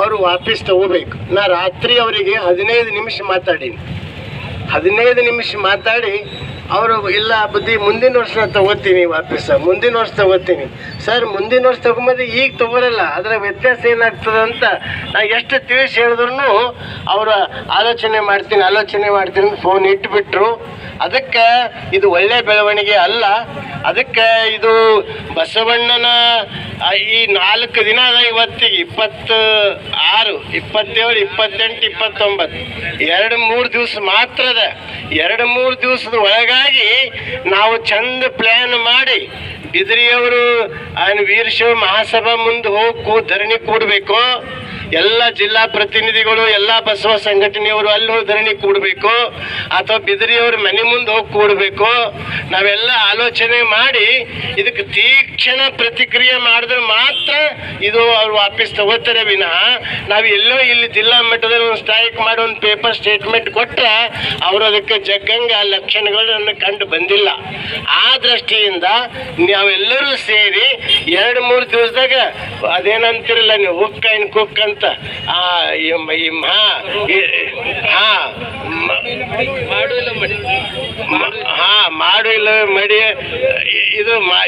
ಅವರು ವಾಪಸ್ ತಗೋಬೇಕು. ನಾ ರಾತ್ರಿ ಅವರಿಗೆ ಹದಿನೈದು ನಿಮಿಷ ಮಾತಾಡೀನಿ. ಹದಿನೈದು ನಿಮಿಷ ಮಾತಾಡಿ, ಅವರು ಇಲ್ಲ, ಬುದ್ಧಿ ಮುಂದಿನ ವರ್ಷ ತಗೋತೀನಿ ವಾಪಸ್. ಮುಂದಿನ ವರ್ಷ ತಗೋತೀನಿ. ಸರ್, ಮುಂದಿನ ವರ್ಷ ತಗೊಂಬಂದು ಈಗ ತಗೋರಲ್ಲ, ಅದರ ವ್ಯತ್ಯಾಸ ಏನಾಗ್ತದೆ ಅಂತ ನಾ ಎಷ್ಟು ತಿಳಿಸಿ ಹೇಳಿದ್ರು ಅವರು ಆಲೋಚನೆ ಮಾಡ್ತೀನಿ ಆಲೋಚನೆ ಮಾಡ್ತೀನಿ ಅಂತ ಫೋನ್ ಇಟ್ಬಿಟ್ರು. ಅದಕ್ಕೆ ಇದು ಒಳ್ಳೆ ಬೆಳವಣಿಗೆ ಅಲ್ಲ. ಅದಕ್ಕೆ ಇದು ಬಸವಣ್ಣನ ಈ ನಾಲ್ಕು ದಿನ ಅದ ಇವತ್ತಿಗೆ ಇಪ್ಪತ್ತು ಆರು ಇಪ್ಪತ್ತೇಳು, ಇಪ್ಪತ್ತೆಂಟು, ಇಪ್ಪತ್ತೊಂಬತ್ತು. ಎರಡು ಮೂರು ದಿವಸ ಮಾತ್ರ ಅದ. ಎರಡು ಮೂರು ದಿವಸದ ಒಳಗಾಗಿ ನಾವು ಚಂದ ಪ್ಲ್ಯಾನ್ ಮಾಡಿ ಬಿದ್ರಿಯವರು ವೀರಶಿವ ಮಹಾಸಭಾ ಮುಂದೆ ಹೋಗು ಧರಣಿ ಕೂಡಬೇಕು. ಎಲ್ಲ ಜಿಲ್ಲಾ ಪ್ರತಿನಿಧಿಗಳು, ಎಲ್ಲ ಬಸವ ಸಂಘಟನೆಯವರು ಅಲ್ಲಿ ಹೋಗಿ ಧರಣಿ ಕೂಡಬೇಕು. ಅಥವಾ ಬಿದ್ರಿಯವರು ಮನೆ ಮುಂದೆ ಹೋಗಿ ಕೂಡಬೇಕು. ನಾವೆಲ್ಲ ಆಲೋಚನೆ ಮಾಡಿ ಇದಕ್ಕೆ ತೀಕ್ಷಣ ಪ್ರತಿಕ್ರಿಯೆ ಮಾಡಿದ್ರೆ ಮಾತ್ರ ಇದು ಅವ್ರು ವಾಪಸ್ ತಗೋತಾರೆ ವಿನಃ ನಾವು ಎಲ್ಲೋ ಇಲ್ಲಿ ಜಿಲ್ಲಾ ಮಟ್ಟದಲ್ಲಿ ಒಂದು ಸ್ಟ್ರೈಕ್ ಮಾಡಿ ಒಂದು ಪೇಪರ್ ಸ್ಟೇಟ್ಮೆಂಟ್ ಕೊಟ್ಟರೆ ಅವರು ಅದಕ್ಕೆ ಜಗ್ಗಂಗೆ ಆ ಲಕ್ಷಣಗಳು ನನಗೆ ಕಂಡು ಬಂದಿಲ್ಲ. ಆ ದೃಷ್ಟಿಯಿಂದ ನಾವೆಲ್ಲರೂ ಸೇರಿ ಎರಡು ಮೂರು ದಿವಸದಾಗ ಅದೇನಂತಿರಲ್ಲ ನೀವು ಹುಕ್ ಆ್ಯಂಡ್ ಕುಕ್ ಅಂತ ಆ ಹಾ ಈ- ಹಾ ಮ- ಮ- ಹಾ ಮಾಡು ಇಲ್ಲ ಮಡಿ ಇದು ಮಾ